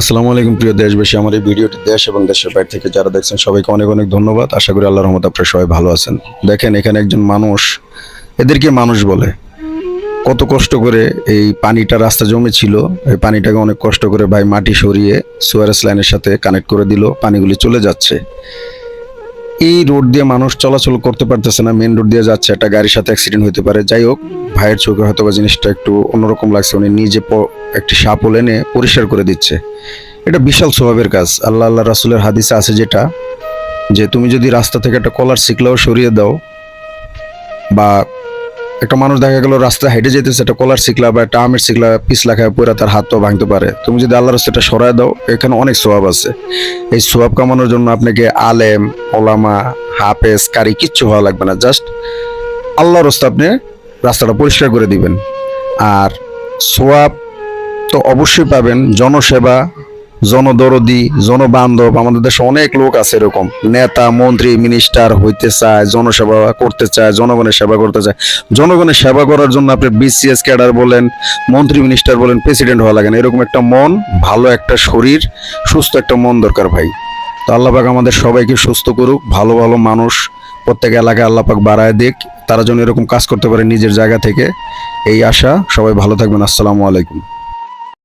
আসসালামু আলাইকুম প্রিয় দেশবাসী, আমার এই ভিডিওটি দেশ এবং দেশের বাইরে থেকে যারা দেখছেন, সবাইকে অনেক অনেক ধন্যবাদ। আশা করি আল্লাহর রহমত আপনারা সবাই ভালো আছেন। দেখেন, এখানে একজন মানুষ, এদেরকে মানুষ বলে। কত কষ্ট করে এই পানিটা রাস্তা জমে ছিল এই পানিটাকে অনেক কষ্ট করে ভাই মাটি সরিয়ে সোয়ারেস লাইনের সাথে কানেক্ট করে দিল। পানিগুলি চলে যাচ্ছে। এই রোড দিয়ে মানুষ চলাচল করতে পারতেছে না মেন রোড দিয়ে যাচ্ছে, একটা গাড়ির সাথে অ্যাক্সিডেন্ট হতে পারে। যাই হোক, ভাইয়ের চোখে হয়তো বা জিনিসটা একটু অন্যরকম লাগছে, উনি নিজে একটি সাপল এনে পরিষ্কার করে দিচ্ছে। এটা বিশাল স্বভাবের কাজ। আল্লাহ আল্লাহ রাসুলের হাদিসে আছে যেটা, যে তুমি যদি রাস্তা থেকে একটা কলার শিকলাও সরিয়ে দাও, বা একটা মানুষ দেখা গেল রাস্তায় হেঁটে যেতেছে, একটা কলার শিখলা বা একটা আমের শিকলা পিছলা খায় পরে তার হাত তো ভাঙতে পারে। তুমি যদি আল্লাহর রাস্তাটা সরায় দাও, এখানে অনেক সোয়াব আছে। এই সোয়াব কামানোর জন্য আপনাকে আলেম, ওলামা, হাফেজ, কারি কিচ্ছু হওয়া লাগবে না। জাস্ট আল্লাহ রাস্তা আপনি রাস্তাটা পরিষ্কার করে দিবেন। আর সোয়াব তো অবশ্যই পাবেন। জনসেবা জনদরদি, জনবান্ধব, আমাদের দেশে অনেক লোক আছে এরকম। নেতা, মন্ত্রী মিনিস্টার হইতে চায়, জনসেবা করতে চায়, জনগণের সেবা করতে চায়। জনগণের সেবা করার জন্য আপনি বিসিএস ক্যাডার বলেন, মন্ত্রী মিনিস্টার বলেন প্রেসিডেন্ট হওয়া লাগে না। এরকম একটা মন, ভালো একটা শরীর, সুস্থ একটা মন দরকার ভাই। তো আল্লাপাক আমাদের সবাইকে সুস্থ করুক, ভালো ভালো মানুষ প্রত্যেক এলাকায় আল্লাপাক বাড়ায় দিক। তারা যেন এরকম কাজ করতে পারে নিজের জায়গা থেকে। এই আশা, সবাই ভালো থাকবেন। আসসালামু আলাইকুম।